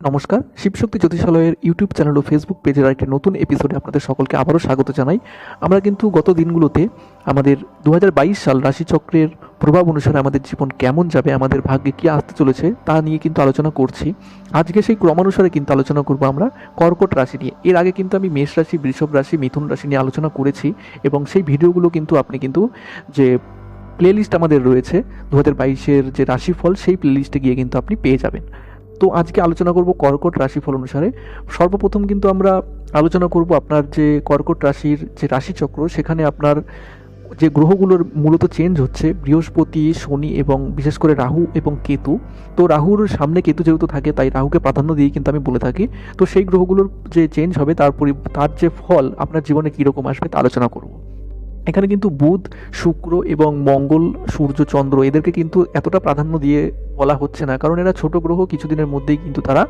নমস্কার, শিবশক্তি জ্যোতিষালয়ের YouTube channel ও ফেসবুক পেজের একটি নতুন এপিসোডে আপনাদের সকলকে আবারও স্বাগত জানাই। আমরা কিন্তু গত দিনগুলোতে আমাদের দু হাজার বাইশ সাল রাশিচক্রের প্রভাব অনুসারে আমাদের জীবন কেমন যাবে, আমাদের ভাগ্যে কী আসতে চলেছে তা নিয়ে কিন্তু আলোচনা করছি। আজকে সেই ক্রমানুসারে কিন্তু আলোচনা করব আমরা কর্কট রাশি নিয়ে। এর আগে কিন্তু আমি মেষ রাশি, বৃষভ রাশি, মিথুন রাশি নিয়ে আলোচনা করেছি এবং সেই ভিডিওগুলো কিন্তু আপনি কিন্তু যে প্লেলিস্ট আমাদের রয়েছে দু হাজার বাইশের যে রাশিফল, সেই প্লেলিস্টে গিয়ে কিন্তু আপনি পেয়ে যাবেন। তো আজকে আলোচনা করব কর্কট রাশিফল অনুসারে। সর্বপ্রথম কিন্তু আমরা আলোচনা করব আপনার যে কর্কট রাশির যে রাশিচক্র, সেখানে আপনার যে গ্রহগুলোর মূলত চেঞ্জ হচ্ছে, বৃহস্পতি, শনি এবং বিশেষ করে রাহু এবং কেতু। তো রাহুর সামনে কেতু যেহেতু থাকে, তাই রাহুকে প্রাধান্য দিয়ে কিন্তু আমি বলে থাকি। তো সেই গ্রহগুলোর যে চেঞ্জ হবে, তার পরি- তার যে ফল আপনার জীবনে কীরকম আসবে তা আলোচনা করব। এখানে কিন্তু বুধ, শুক্র এবং মঙ্গল, সূর্য, চন্দ্র এদেরকে কিন্তু এতটা প্রাধান্য দিয়ে বলা হচ্ছে না। কারণ এরা ছোট গ্রহ, কিছুদিনের মধ্যেই কিন্তু তারা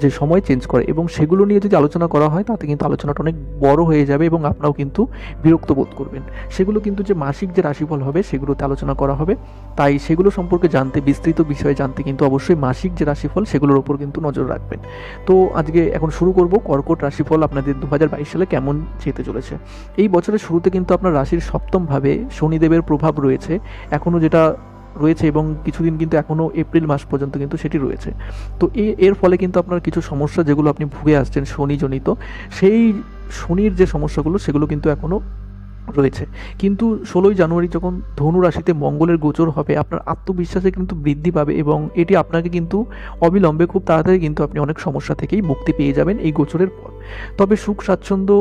যে সময় চেঞ্জ করে। এবং সেগুলো নিয়ে যদি আলোচনা করা হয়, তাতে কিন্তু আলোচনাটা অনেক বড় হয়ে যাবে এবং আপনারাও কিন্তু বিরক্ত বোধ করবেন। সেগুলো কিন্তু যে মাসিক যে রাশিফল হবে, সেগুলোতে আলোচনা করা হবে। তাই সেগুলো সম্পর্কে জানতে, বিস্তৃত বিষয়ে জানতে কিন্তু অবশ্যই মাসিক যে রাশিফল, সেগুলোর উপর কিন্তু নজর রাখবেন। তো আজকে এখন শুরু করব কর্কট রাশিফল আপনাদের দু হাজার বাইশ সালে কেমন যেতে চলেছে। এই বছরের শুরুতে কিন্তু আপনার রাশির সপ্তমভাবে শনিদেবের প্রভাব রয়েছে। এখনও যেটা রয়েছে এবং কিছুদিন কিন্তু এখনও এপ্রিল মাস পর্যন্ত কিন্তু সেটি রয়েছে। তো এর ফলে কিন্তু আপনার কিছু সমস্যা যেগুলো আপনি ভুগে আসছেন শনিজনিত, সেই শনির যে সমস্যাগুলো সেগুলো কিন্তু এখনও রয়েছে। কিন্তু ষোলোই জানুয়ারি যখন ধনু রাশিতে মঙ্গলের গোচর হবে, আপনার আত্মবিশ্বাসে কিন্তু বৃদ্ধি পাবে এবং এটি আপনাকে কিন্তু অবিলম্বে খুব তাড়াতাড়ি কিন্তু আপনি অনেক সমস্যা থেকেই মুক্তি পেয়ে যাবেন এই গোচরের পর। তবে সুখ, স্বাচ্ছন্দ্য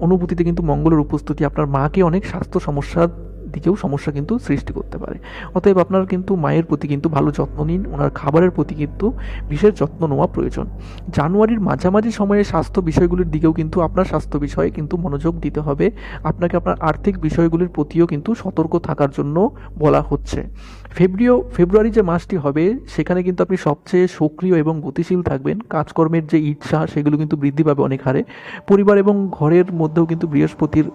অনুভূতিতে কিন্তু মঙ্গলের উপস্থিতি আপনার মাকে অনেক স্বাস্থ্য সমস্যার দিকেও সমস্যা কিন্তু সৃষ্টি করতে পারে। অতএব আপনার কিন্তু মায়ের প্রতি কিন্তু ভালো যত্ন নিন, ওনার খাবারের প্রতি কিন্তু বিশেষ যত্ন নেওয়া প্রয়োজন। জানুয়ারির মাঝামাঝি সময়ে স্বাস্থ্য বিষয়গুলির দিকেও কিন্তু আপনার স্বাস্থ্য বিষয়ে কিন্তু মনোযোগ দিতে হবে। আপনাকে আপনার আর্থিক বিষয়গুলির প্রতিও কিন্তু সতর্ক থাকার জন্য বলা হচ্ছে। ফেব্রুয়ারি ফেব্রুয়ারি যে মাসটি হবে, সেখানে কিন্তু আপনি সবচেয়ে সক্রিয় এবং গতিশীল থাকবেন। কাজকর্মের যে ইচ্ছা, সেগুলো কিন্তু বৃদ্ধি পাবে অনেক হারে। পরিবার এবং ঘরের মধ্যেও কিন্তু বৃহস্পতির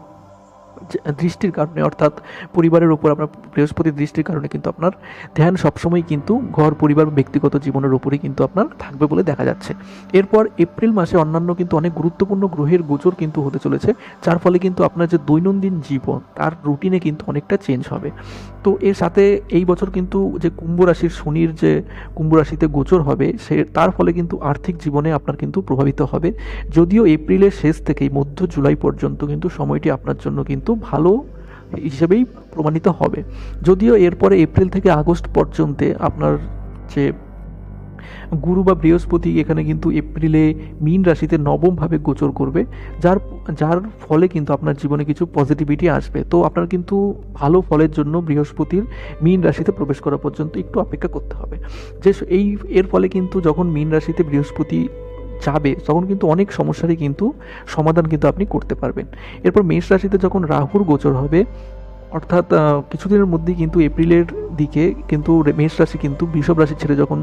দৃষ্টির কারণে, অর্থাৎ পরিবারের ওপর আপনার বৃহস্পতির দৃষ্টির কারণে কিন্তু আপনার ধ্যান সবসময় কিন্তু ঘর, পরিবার ব্যক্তিগত জীবনের ওপরেই কিন্তু আপনার থাকবে বলে দেখা যাচ্ছে। এরপর এপ্রিল মাসে অন্যান্য কিন্তু অনেক গুরুত্বপূর্ণ গ্রহের গোচর কিন্তু হতে চলেছে, যার ফলে কিন্তু আপনার যে দৈনন্দিন জীবন, তার রুটিনে কিন্তু অনেকটা চেঞ্জ হবে। তো এর সাথে এই বছর কিন্তু যে কুম্ভ রাশির শনির যে কুম্ভ রাশিতে গোচর হবে, সে, তার ফলে কিন্তু আর্থিক জীবনে আপনার কিন্তু প্রভাবিত হবে। যদিও এপ্রিলের শেষ থেকেই মধ্য জুলাই পর্যন্ত কিন্তু সময়টি আপনার জন্য কিন্তু ভালো হিসেবেই প্রমাণিত হবে। যদিও এরপরে এপ্রিল থেকে আগস্ট পর্যন্ত আপনার যে গুরু বা বৃহস্পতি এখানে কিন্তু এপ্রিলে মীন রাশিতে নবমভাবে গোচর করবে। যার যার ফলে কিন্তু আপনার জীবনে কিছু পজিটিভিটি আসবে। তো আপনার কিন্তু ভালো ফলের জন্য বৃহস্পতির মীন রাশিতে প্রবেশ করা পর্যন্ত একটু অপেক্ষা করতে হবে। যে এই, এর ফলে কিন্তু যখন মীন রাশিতে বৃহস্পতি যাবে তখন কিন্তু অনেক সমস্যারই কিন্তু সমাধান কিন্তু আপনি করতে পারবেন। এরপর মেষ রাশিতে যখন রাহুর গোচর হবে অর্থাৎ কিছুদিনের মধ্যেই কিন্তু এপ্রিলের দিকে কিন্তু মেষ রাশি কিন্তু বৃষভ রাশি ছেড়ে যখন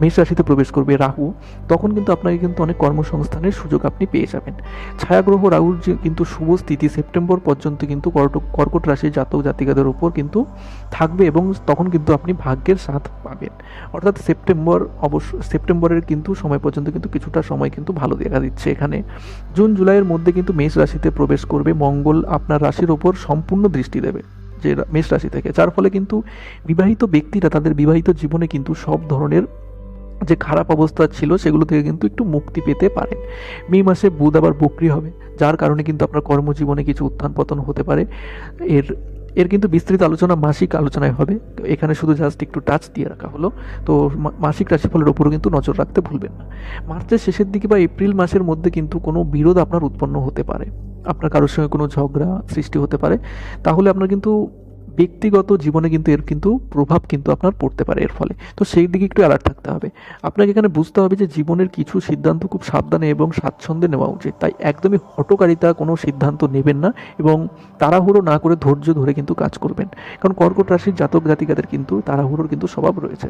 মেষ রাশিতে প্রবেশ করবে রাহু, তখন কিন্তু আপনাকে কিন্তু অনেক কর্মসংস্থানের সুযোগ আপনি পেয়ে যাবেন। ছায়াগ্রহ রাহুর যে কিন্তু শুভ স্থিতি সেপ্টেম্বর পর্যন্ত কিন্তু কর্কট রাশির জাতক জাতিকাদের উপর কিন্তু থাকবে এবং তখন কিন্তু আপনি ভাগ্যের সাথ পাবেন। অর্থাৎ সেপ্টেম্বর অবশ্য, সেপ্টেম্বরের কিন্তু সময় পর্যন্ত কিন্তু কিছুটা সময় কিন্তু ভালো দেখা দিচ্ছে এখানে। জুন, জুলাইয়ের মধ্যে কিন্তু মেষ রাশিতে প্রবেশ করবে, মঙ্গল আপনার রাশির ওপর সম্পূর্ণ দৃষ্টি দেবে। যে মেষ রাশি থেকে, যার ফলে কিন্তু বিবাহিত ব্যক্তিরা তাদের বিবাহিত জীবনে কিন্তু সব ধরনের যে খারাপ অবস্থা ছিল সেগুলো থেকে কিন্তু একটু মুক্তি পেতে পারেন মে মাসে বুধ আবার বক্রি হবে, যার কারণে কিন্তু আপনার কর্মজীবনে কিছু উত্থান পতন হতে পারে। এর এর কিন্তু বিস্তৃত আলোচনা মাসিক আলোচনায় হবে। এখানে শুধু জাস্ট একটু টাচ দিয়ে রাখা হলো। তো মাসিক রাশিফলের উপরও কিন্তু নজর রাখতে ভুলবেন না। মার্চের শেষের দিকে বা এপ্রিল মাসের মধ্যে কিন্তু কোনো বিরোধ আপনার উৎপন্ন হতে পারে। আপনার কারোর সঙ্গে কোনো ঝগড়া সৃষ্টি হতে পারে, তাহলে আপনার কিন্তু ব্যক্তিগত জীবনে কিন্তু এর কিন্তু প্রভাব কিন্তু আপনার পড়তে পারে এর ফলে। তো সেই দিকে একটু অ্যালার্ট থাকতে হবে। আপনাকে এখানে বুঝতে হবে যে জীবনের কিছু সিদ্ধান্ত খুব সাবধানে এবং স্বাচ্ছন্দ্যে নেওয়া উচিত। তাই একদমই হটকারিতা কোনো সিদ্ধান্ত নেবেন না এবং তাড়াহুড়ো না করে ধৈর্য ধরে কিন্তু কাজ করবেন। কারণ কর্কট রাশির জাতক জাতিকাদের কিন্তু তাড়াহুড়োর কিন্তু স্বভাব রয়েছে।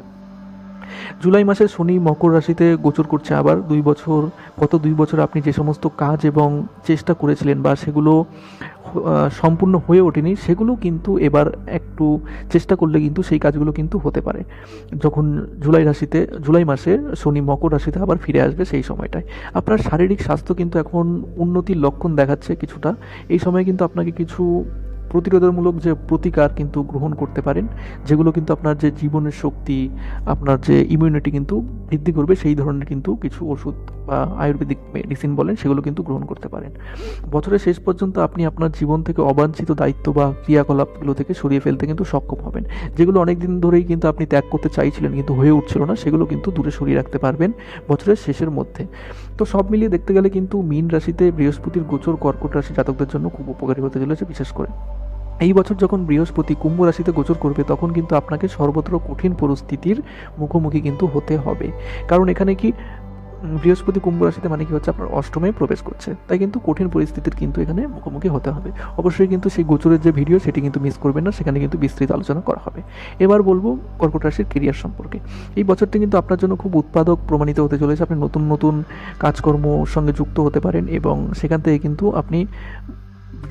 জুলাই মাসে শনি মকর রাশিতে গোচর করছে আবার দুই বছর, গত দুই বছর আপনি যে সমস্ত কাজ এবং চেষ্টা করেছিলেন বা সেগুলো সম্পূর্ণ হয়ে ওঠেনি, সেগুলো কিন্তু এবার একটু চেষ্টা করলে কিন্তু সেই কাজগুলো কিন্তু হতে পারে। যখন জুলাই রাশিতে, জুলাই মাসে শনি মকর রাশিতে আবার ফিরে আসবে সেই সময়টায়। আপনার শারীরিক স্বাস্থ্য কিন্তু এখন উন্নতির লক্ষণ দেখাচ্ছে কিছুটা। এই সময় কিন্তু আপনাকে কিছু প্রতিরোধমূলক যে প্রতিকার কিন্তু গ্রহণ করতে পারেন, যেগুলো কিন্তু আপনার যে জীবনের শক্তি, আপনার যে ইমিউনিটি কিন্তু বৃদ্ধি করবে, সেই ধরনের কিন্তু কিছু ওষুধ বা আয়ুর্বেদিক মেডিসিন বলেন, সেগুলো কিন্তু গ্রহণ করতে পারেন। বছরের শেষ পর্যন্ত আপনি আপনার জীবন থেকে অবাঞ্ছিত দায়িত্ব বা ক্রিয়াকলাপগুলো থেকে সরিয়ে ফেলতে কিন্তু সক্ষম হবেন। যেগুলো অনেক দিন ধরেই কিন্তু আপনি ত্যাগ করতে চাইছিলেন কিন্তু হয়ে উঠছিল না, সেগুলো কিন্তু দূরে সরিয়ে রাখতে পারবেন বছরের শেষের মধ্যে। তো সব মিলিয়ে দেখতে গেলে কিন্তু মীন রাশিতে বৃহস্পতির গোচর কর্কট রাশি জাতকদের জন্য খুব উপকারী হতে চলেছে বিশেষ করে। এই বছর যখন বৃহস্পতি কুম্ভ রাশিতে গোচর করবে, তখন কিন্তু আপনাকে সর্বত্র কঠিন পরিস্থিতির মুখোমুখি কিন্তু হতে হবে। কারণ এখানে কি বৃহস্পতি কুম্ভ রাশিতে মানে কি হচ্ছে, আপনার অষ্টমে প্রবেশ করছে। তাই কিন্তু কঠিন পরিস্থিতির কিন্তু এখানে মুখোমুখি হতে হবে। অবশ্যই কিন্তু সেই গোচরের যে ভিডিও সেটি কিন্তু মিস করবেন না, সেখানে কিন্তু বিস্তৃত আলোচনা করা হবে। এবার বলব কর্কট রাশির কেরিয়ার সম্পর্কে। এই বছরটি কিন্তু আপনার জন্য খুব উৎপাদক, প্রমাণিত হতে চলেছে। আপনি নতুন নতুন কাজকর্ম সঙ্গে যুক্ত হতে পারেন এবং সেখান থেকে কিন্তু আপনি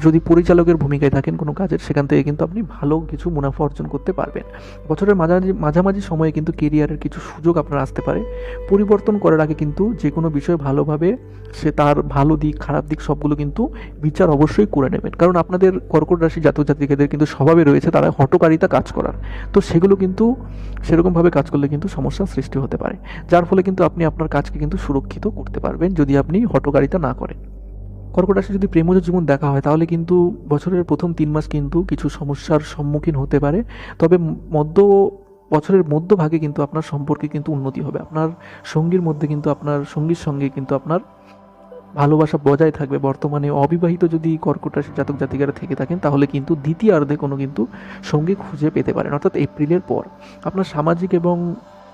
যদি পরিচালকের ভূমিকায় থাকেন কোনো কাজের, সেখান থেকে কিন্তু আপনি ভালো কিছু মুনাফা অর্জন করতে পারবেন। বছরের মাঝামাঝি মাঝামাঝি সময়ে কিন্তু কেরিয়ারের কিছু সুযোগ আপনার আসতে পারে। পরিবর্তন করার আগে কিন্তু যে কোনো বিষয় ভালোভাবে সে তার ভালো দিক, খারাপ দিক সবগুলো কিন্তু বিচার অবশ্যই করে নেবেন। কারণ আপনাদের কর্কট রাশি জাতক জাতিকাদের কিন্তু স্বভাবে রয়েছে তারা হটকারিতা কাজ করার। তো সেগুলো কিন্তু সেরকমভাবে কাজ করলে কিন্তু সমস্যার সৃষ্টি হতে পারে। যার ফলে কিন্তু আপনি আপনার কাজকে কিন্তু সুরক্ষিত করতে পারবেন যদি আপনি হটকারিতা না করেন। কর্কট রাশি যদি প্রেমজ জীবন দেখা হয়, তাহলে কিন্তু বছরের প্রথম তিন মাস কিন্তু কিছু সমস্যার সম্মুখীন হতে পারে। তবে মধ্য বছরের মধ্যভাগে কিন্তু আপনার সম্পর্কে কিন্তু উন্নতি হবে। আপনার সঙ্গীর মধ্যে কিন্তু আপনার সঙ্গীর সঙ্গে কিন্তু আপনার ভালোবাসা বজায় থাকবে। বর্তমানে অবিবাহিত যদি কর্কট রাশি জাতক জাতিকারা থেকে থাকেন, তাহলে কিন্তু দ্বিতীয়ার্ধে কোনো কিন্তু সঙ্গী খুঁজে পেতে পারেন, অর্থাৎ এপ্রিলের পর। আপনার সামাজিক এবং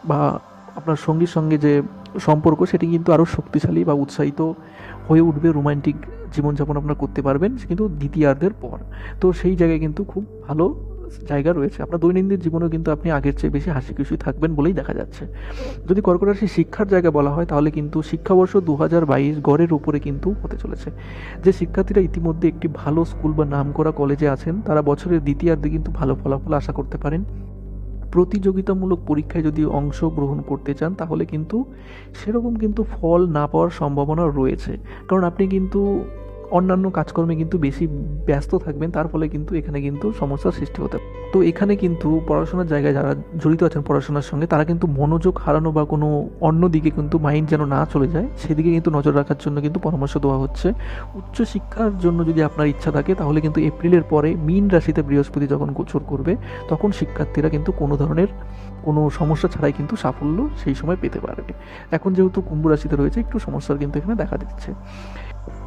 বা আপনার সঙ্গীর সঙ্গে যে সম্পর্ক, সেটি কিন্তু আরও শক্তিশালী বা উৎসাহিত হয়ে উঠবে রোমান্টিক জীবনযাপন আপনার করতে পারবেন কিন্তু দ্বিতীয়ার্ধের পর। তো সেই জায়গায় কিন্তু খুব ভালো জায়গা রয়েছে। আপনার দৈনন্দিন জীবনেও কিন্তু আপনি আগের চেয়ে বেশি হাসি খুশি থাকবেন বলেই দেখা যাচ্ছে। যদি কর্কট রাশি শিক্ষার জায়গা বলা হয়, তাহলে কিন্তু শিক্ষাবর্ষ দু হাজার বাইশ গড়ের উপরে কিন্তু হতে চলেছে। যে শিক্ষার্থীরা ইতিমধ্যে একটি ভালো স্কুল বা নামকরা কলেজে আছেন, তারা বছরের দ্বিতীয়ার্ধে কিন্তু ভালো ফলাফল আশা করতে পারেন। প্রতিযোগিতামূলক পরীক্ষায় যদি অংশগ্রহণ করতে চান, তাহলে কিন্তু সেরকম কিন্তু ফল না পাওয়ার সম্ভাবনা রয়েছে। কারণ আপনি কিন্তু অন্যান্য কাজকর্মে কিন্তু বেশি ব্যস্ত থাকবেন, তার ফলে কিন্তু এখানে কিন্তু সমস্যার সৃষ্টি হতে তো এখানে কিন্তু পড়াশোনার জায়গায় যারা জড়িত আছেন পড়াশোনার সঙ্গে, তারা কিন্তু মনোযোগ হারানো বা কোনো অন্য দিকে কিন্তু মাইন্ড যেন না চলে যায়, সেদিকে কিন্তু নজর রাখার জন্য কিন্তু পরামর্শ দেওয়া হচ্ছে। উচ্চ শিক্ষার জন্য যদি আপনার ইচ্ছা থাকে, তাহলে কিন্তু এপ্রিলের পরে মীন রাশিতে বৃহস্পতি যখন গোচর করবে, তখন শিক্ষার্থীরা কিন্তু কোনো ধরনের কোনো সমস্যা ছাড়াই কিন্তু সাফল্য সেই সময় পেতে পারবে। এখন যেহেতু কুম্ভ রাশিতে রয়েছে, একটু সমস্যার কিন্তু এখানে দেখা দিচ্ছে।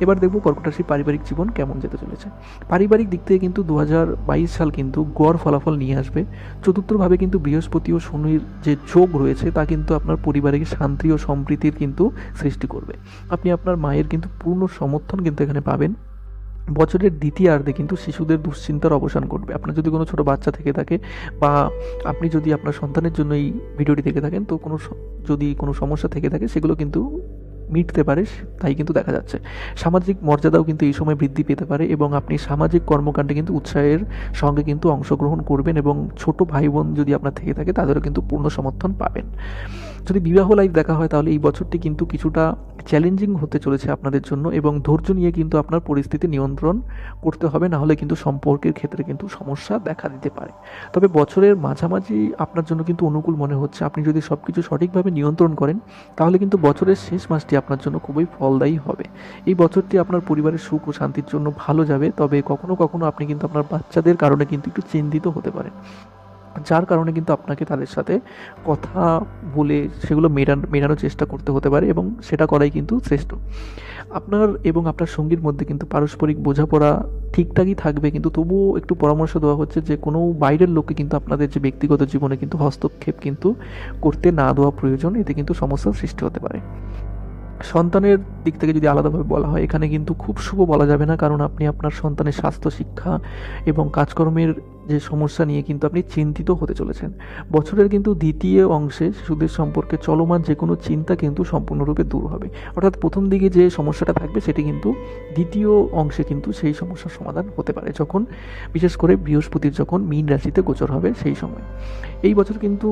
এবার দেখব কর্কট রাশির পারিবারিক জীবন কেমন যেতে চলেছে। পারিবারিক দিক থেকে কিন্তু দু হাজার বাইশ সাল কিন্তু গড় ফলাফল নিয়ে আসবে। চতুর্থভাবে কিন্তু বৃহস্পতি ও শনির যে যোগ রয়েছে, তা কিন্তু আপনার পরিবারের শান্তি ও সম্প্রীতির কিন্তু সৃষ্টি করবে। আপনি আপনার মায়ের কিন্তু পূর্ণ সমর্থন কিন্তু এখানে পাবেন। বছরের দ্বিতীয়ার্ধে কিন্তু শিশুদের দুশ্চিন্তার অবসান ঘটবে। আপনার যদি কোনো ছোটো বাচ্চা থেকে থাকে বা আপনি যদি আপনার সন্তানের জন্য এই ভিডিওটি থেকে থাকেন, তো কোনো যদি কোনো সমস্যা থেকে থাকে, সেগুলো কিন্তু মিটতে পারে তাই কিন্তু দেখা যাচ্ছে। সামাজিক মর্যাদাও কিন্তু এই সময় বৃদ্ধি পেতে পারে এবং আপনি সামাজিক কর্মকাণ্ডে কিন্তু উৎসাহের সঙ্গে কিন্তু অংশগ্রহণ করবেন এবং ছোট ভাই বোন যদি আপনার থেকে থাকে, তাদেরও কিন্তু পূর্ণ সমর্থন পাবেন। যদি বিবাহ লাইফ দেখা হয়, তাহলে এই বছরটি কিন্তু কিছুটা চ্যালেঞ্জিং হতে চলেছে আপনাদের জন্য এবং ধৈর্য নিয়ে কিন্তু আপনার পরিস্থিতি নিয়ন্ত্রণ করতে হবে, না হলে কিন্তু সম্পর্কের ক্ষেত্রে কিন্তু সমস্যা দেখা দিতে পারে। তবে বছরের মাঝামাঝি আপনার জন্য কিন্তু অনুকূল মনে হচ্ছে। আপনি যদি সব কিছু সঠিকভাবে নিয়ন্ত্রণ করেন, তাহলে কিন্তু বছরের শেষ মাসটি আপনার জন্য খুবই ফলদায়ী হবে। এই বছরটি আপনার পরিবারের সুখ ও শান্তির জন্য ভালো যাবে, তবে কখনো কখনো আপনি কিন্তু আপনার বাচ্চাদের কারণে কিন্তু একটু চিন্তিত হতে পারেন। যার কারণে কিন্তু আপনাকে তাদের সাথে কথা বলে সেগুলো মেটান, মেটানোর চেষ্টা করতে হতে পারে এবং সেটা করাই কিন্তু শ্রেষ্ঠ। আপনার এবং আপনার সঙ্গীর মধ্যে কিন্তু পারস্পরিক বোঝাপড়া ঠিকঠাকই থাকবে, কিন্তু তবুও একটু পরামর্শ দেওয়া হচ্ছে যে কোনো বাইরের লোককে কিন্তু আপনাদের যে ব্যক্তিগত জীবনে কিন্তু হস্তক্ষেপ কিন্তু করতে না দেওয়া প্রয়োজন, এতে কিন্তু সমস্যার সৃষ্টি হতে পারে। সন্তানের দিক থেকে যদি আলাদাভাবে বলা হয়, এখানে কিন্তু খুব শুভ বলা যাবে না, কারণ আপনি আপনার সন্তানের স্বাস্থ্য, শিক্ষা এবং কাজকর্মের যে সমস্যা নিয়ে কিন্তু আপনি চিন্তিত হতে চলেছেন। বছরের কিন্তু দ্বিতীয় অংশে শিশুদের সম্পর্কে চলমান যে কোনো চিন্তা কিন্তু সম্পূর্ণরূপে দূর হবে। অর্থাৎ প্রথম দিকে যে সমস্যাটা থাকবে সেটি কিন্তু দ্বিতীয় অংশে কিন্তু সেই সমস্যার সমাধান হতে পারে যখন, বিশেষ করে বৃহস্পতির যখন মীন রাশিতে গোচর হবে সেই সময়। এই বছর কিন্তু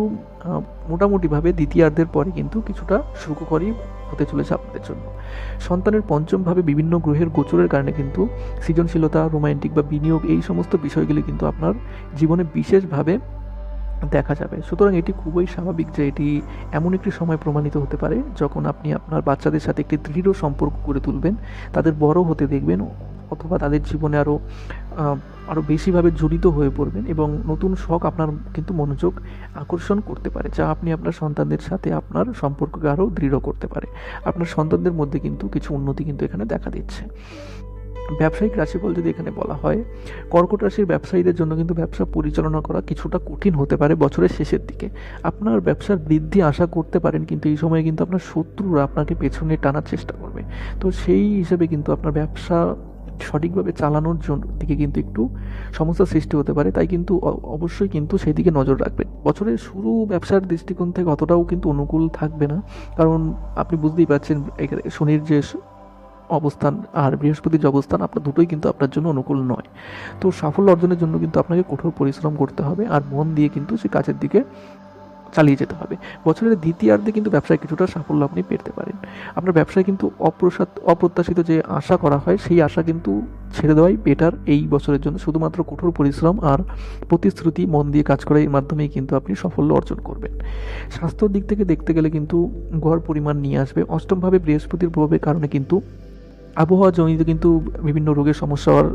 মোটামুটিভাবে দ্বিতীয়ার্ধের পরে কিন্তু কিছুটা সুখকরই হতে চলেছে আপনাদের জন্য। সন্তানের পঞ্চমভাবে বিভিন্ন গ্রহের গোচরের কারণে কিন্তু সৃজনশীলতা, রোমান্টিক বা বিনিয়োগ এই সমস্ত বিষয়গুলি কিন্তু আপনার জীবনে বিশেষভাবে দেখা যাবে। সুতরাং এটি খুবই স্বাভাবিক যে এটি এমন একটি সময় প্রমাণিত হতে পারে যখন আপনি আপনার বাচ্চাদের সাথে একটি দৃঢ় সম্পর্ক গড়ে তুলবেন, তাদের বড় হতে দেখবেন অথবা তাদের জীবনে আরও আরও বেশিভাবে জড়িত হয়ে পড়বেন এবং নতুন শখ আপনার কিন্তু মনোযোগ আকর্ষণ করতে পারে, যা আপনি আপনার সন্তানদের সাথে আপনার সম্পর্ককে আরও দৃঢ় করতে পারে। আপনার সন্তানদের মধ্যে কিন্তু কিছু উন্নতি কিন্তু এখানে দেখা দিচ্ছে। ব্যবসায়িক রাশিফল যদি এখানে বলা হয়, কর্কট রাশির ব্যবসায়ীদের জন্য কিন্তু ব্যবসা পরিচালনা করা কিছুটা কঠিন হতে পারে বছরের শেষের দিকে। আপনার ব্যবসার বৃদ্ধি আশা করতে পারেন, কিন্তু এই সময়ে কিন্তু আপনার শত্রুরা আপনাকে পেছনে টানার চেষ্টা করবে। তো সেই হিসেবে কিন্তু আপনার ব্যবসা সঠিকভাবে চালানোর জন্য দিকে কিন্তু একটু সমস্যার সৃষ্টি হতে পারে, তাই কিন্তু অবশ্যই কিন্তু সেই দিকে নজর রাখবেন। বছরের শুরু ব্যবসার দৃষ্টিকোণ থেকে অতটাও কিন্তু অনুকূল থাকবে না, কারণ আপনি বুঝতেই পারছেন শনির যে অবস্থান আর বৃহস্পতির যে অবস্থান, আপনার দুটোই কিন্তু আপনার জন্য অনুকূল নয়। তো সাফল্য অর্জনের জন্য কিন্তু আপনাকে কঠোর পরিশ্রম করতে হবে, আর মন দিয়ে কিন্তু সেই কাজের দিকে চালিয়ে যেতে হবে। বছরের দ্বিতীয়ার্ধে কিন্তু ব্যবসায় কিছুটা সাফল্য আপনি পেতে পারেন। আপনার ব্যবসায় কিন্তু অপ্রসাদ, অপ্রত্যাশিত যে আশা করা হয়, সেই আশা কিন্তু ছেড়ে দেওয়াই বেটার এই বছরের জন্য। শুধুমাত্র কঠোর পরিশ্রম আর প্রতিশ্রুতি মন দিয়ে কাজ করার মাধ্যমেই কিন্তু আপনি সাফল্য অর্জন করবেন। স্বাস্থ্যর দিক থেকে দেখতে গেলে কিন্তু গড় পরিমাণ নিয়ে আসবে। অষ্টমভাবে বৃহস্পতির প্রভাবের কারণে কিন্তু আবহাওয়া জনিত কিন্তু বিভিন্ন রোগের সমস্যা হওয়ার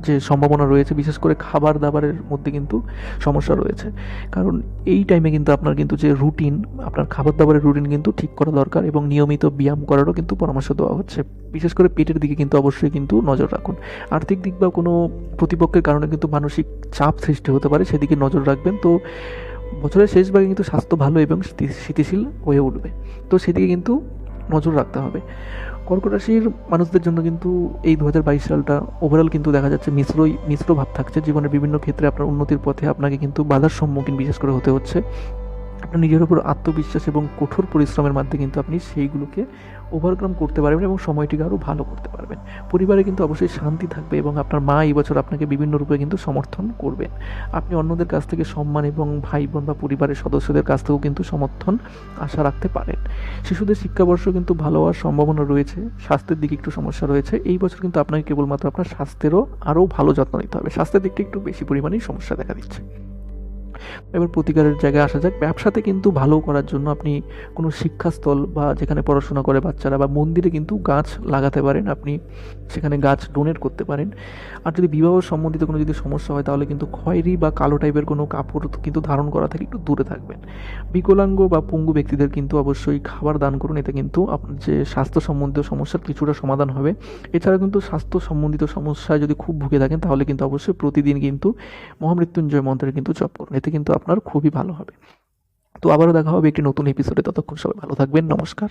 যে সম্ভাবনা রয়েছে, বিশেষ করে খাবার দাবারের মধ্যে কিন্তু সমস্যা রয়েছে। কারণ এই টাইমে কিন্তু আপনার কিন্তু যে রুটিন আপনার খাবার দাবারের রুটিন কিন্তু ঠিক করা দরকার এবং নিয়মিত ব্যায়াম করারও কিন্তু পরামর্শ দেওয়া হচ্ছে। বিশেষ করে পেটের দিকে কিন্তু অবশ্যই কিন্তু নজর রাখুন। আর্থিক দিক বা কোনো প্রতিপক্ষের কারণে কিন্তু মানসিক চাপ সৃষ্টি হতে পারে, সেদিকে নজর রাখবেন। তো বছরের শেষ ভাগে কিন্তু স্বাস্থ্য ভালো এবং স্থিতিশীল হয়ে উঠবে। তো সেদিকে কিন্তু নজর রাখতে হবে। কর্কট রাশির মানুষদের জন্য কিন্তু এই দু হাজার বাইশ সালটা ওভারঅল কিন্তু দেখা যাচ্ছে মিশ্রই, মিশ্র ভাব থাকছে। জীবনের বিভিন্ন ক্ষেত্রে আপনার উন্নতির পথে আপনাকে কিন্তু বাধার সম্মুখীন বিশেষ করে হতে হচ্ছে। আপনার নিজের উপর আত্মবিশ্বাস এবং কঠোর পরিশ্রমের মাধ্যমে কিন্তু আপনি সেইগুলোকে ওভারকাম করতে পারবেন এবং সময়টিকে আরও ভালো করতে পারবেন। পরিবারে কিন্তু অবশ্যই শান্তি থাকবে এবং আপনার মা এই বছর আপনাকে বিভিন্ন রূপে কিন্তু সমর্থন করবেন। আপনি অন্যদের কাছ থেকে সম্মান এবং ভাই বোন বা পরিবারের সদস্যদের কাছ থেকেও কিন্তু সমর্থন আশা রাখতে পারেন। শিশুদের শিক্ষাবর্ষ কিন্তু ভালো হওয়ার সম্ভাবনা রয়েছে, স্বাস্থ্যের দিকে একটু সমস্যা রয়েছে। এই বছর কিন্তু আপনাকে কেবলমাত্র আপনার স্বাস্থ্যেরও আরও ভালো যত্ন নিতে হবে। স্বাস্থ্যের দিকটা একটু বেশি পরিমাণেই সমস্যা দেখা দিচ্ছে। এবার প্রতিকারের জায়গায় আসা যাক। ব্যবসাতে কিন্তু ভালো করার জন্য আপনি কোনো শিক্ষাস্থল বা যেখানে পড়াশোনা করে বাচ্চারা বা মন্দিরে কিন্তু গাছ লাগাতে পারেন। আপনি সেখানে গাছ ডোনেট করতে পারেন। আর যদি বিবাহ সম্বন্ধিত কোনো যদি সমস্যা হয়, তাহলে কিন্তু খয়েরি বা কালো টাইপের কোনো কাপড় কিন্তু ধারণ করা থেকে একটু দূরে থাকবেন। বিকলাঙ্গ বা পঙ্গু ব্যক্তিদের কিন্তু অবশ্যই খাবার দান করুন। এতে কিন্তু আপনার যে স্বাস্থ্য সম্বন্ধীয় সমস্যার কিছুটা সমাধান হবে। এছাড়া কিন্তু স্বাস্থ্য সম্বন্ধিত সমস্যায় যদি খুব ভুগে থাকেন, তাহলে কিন্তু অবশ্যই প্রতিদিন কিন্তু মহামৃত্যুঞ্জয় মন্ত্রের কিন্তু জপ করুন। এতে কিন্তু আপনার খুবই ভালো হবে। তো আবারও দেখা হবে একটি নতুন এপিসোডে ততক্ষণ সবাই ভালো থাকবেন। নমস্কার।